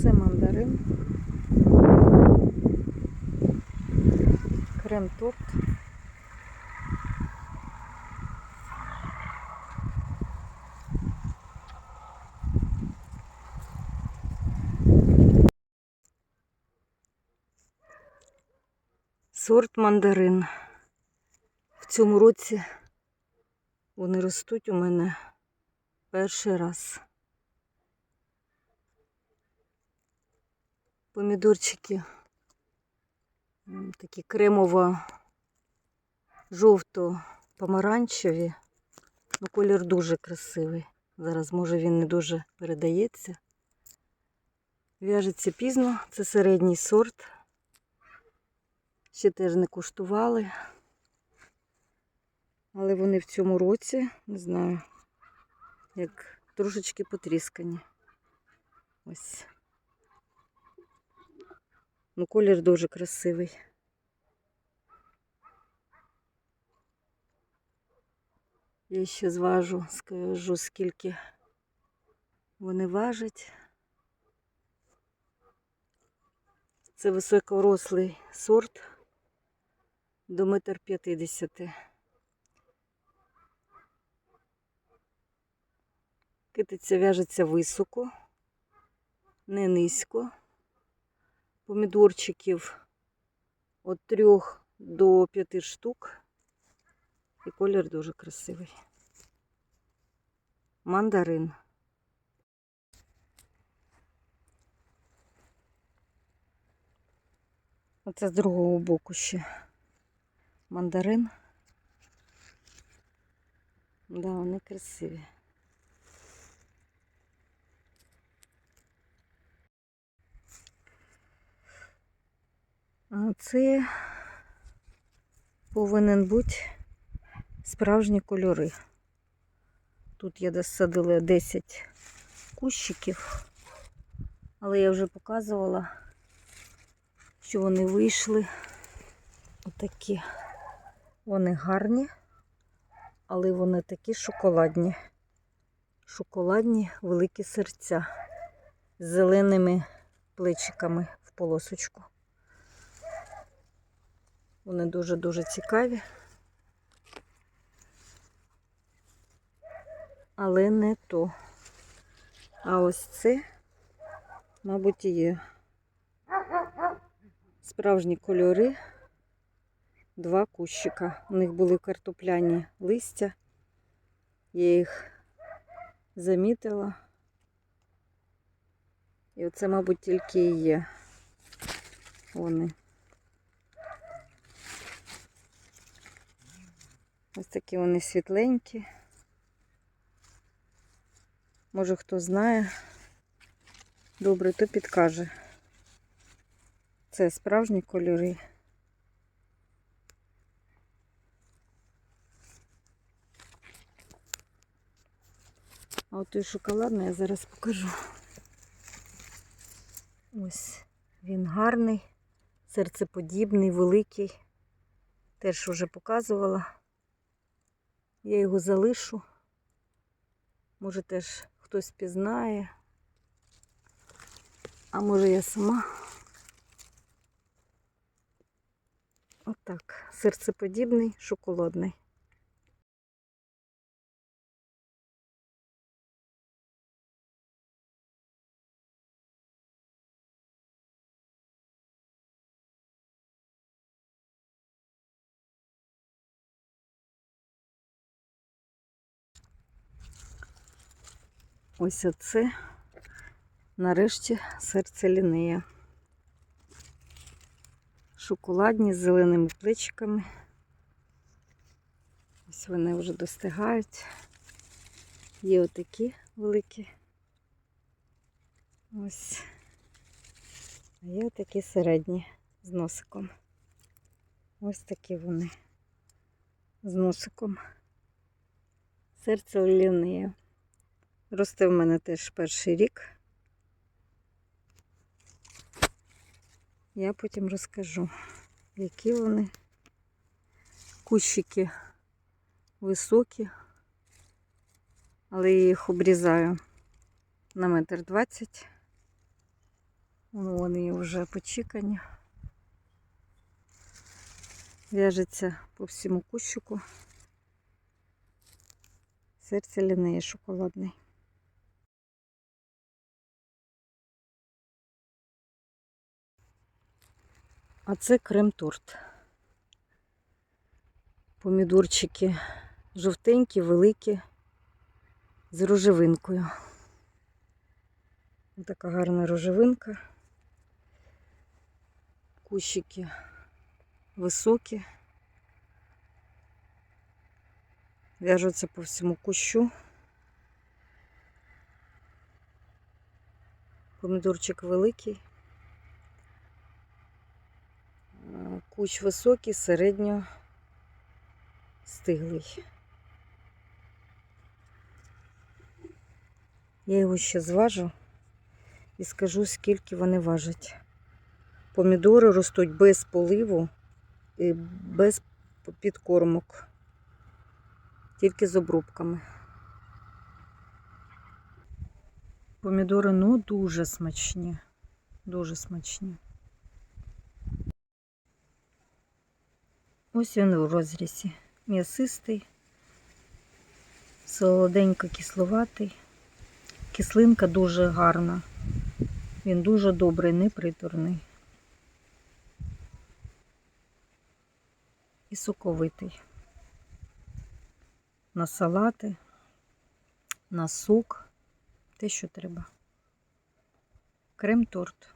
Оце мандарин. Крем-торт. Сорт мандарин. В цьому році вони ростуть у мене перший раз. Помідорчики такі кремово-жовто-помаранчеві. Ну, колір дуже красивий. Зараз, може, він не дуже передається. В'яжеться пізно, це середній сорт. Ще теж не куштували. Але вони в цьому році, не знаю, як трошечки потріскані. Ось. Ну, колір дуже красивий. Я ще зважу, скажу, скільки вони важать. Це високорослий сорт до метр п'ятдесяти. Китиця в'яжеться високо, не низько. Помідорчиків від трьох до п'яти штук. І колір дуже красивий. Мандарин. Оце з другого боку ще мандарин. Да, вони красиві. Це повинен бути справжні кольори. Тут я досадила 10 кущиків, але я вже показувала, що вони вийшли отакі. Вони гарні, але вони такі шоколадні. Шоколадні великі серця з зеленими плечиками в полосочку. Вони дуже-дуже цікаві. Але не то. А ось це, мабуть, і є. Справжні кольори. Два кущика. У них були картопляні листя. Я їх замітила. І оце, мабуть, тільки і є вони. Ось такі вони світленькі. Може хто знає, добре, то підкаже. Це справжні кольори. А от той шоколадний я зараз покажу. Ось він гарний, серцеподібний, великий. Теж вже показувала. Я його залишу. Може теж хтось пізнає. А може я сама. Отак. Серцеподібний, шоколадний. Ось оце нарешті серце лінея. Шоколадні з зеленими плечиками. Ось вони вже достигають. Є отакі великі. Ось. А є отакі середні з носиком. Ось такі вони з носиком. Серце лінея. Росте в мене теж перший рік. Я потім розкажу, які вони кущики високі, але я їх обрізаю на метр двадцять. Вони вже почікані. В'яжеться по всьому кущику. Серце лінеє шоколадний. А це крем-торт. Помідорчики жовтенькі, великі, з рожевинкою. Така гарна рожевинка. Кущики високі. В'яжуться по всьому кущу. Помідорчик великий. Кущ високий, середньо стиглий. Я його ще зважу і скажу, скільки вони важать. Помідори ростуть без поливу і без підкормок, тільки з обрубками. Помідори ну дуже смачні, дуже смачні. Ось він у розрізі. М'ясистий, солоденько кисловатий. Кислинка дуже гарна. Він дуже добрий, неприторний. І соковитий. На салати, на сук, те, що треба. Крем-торт.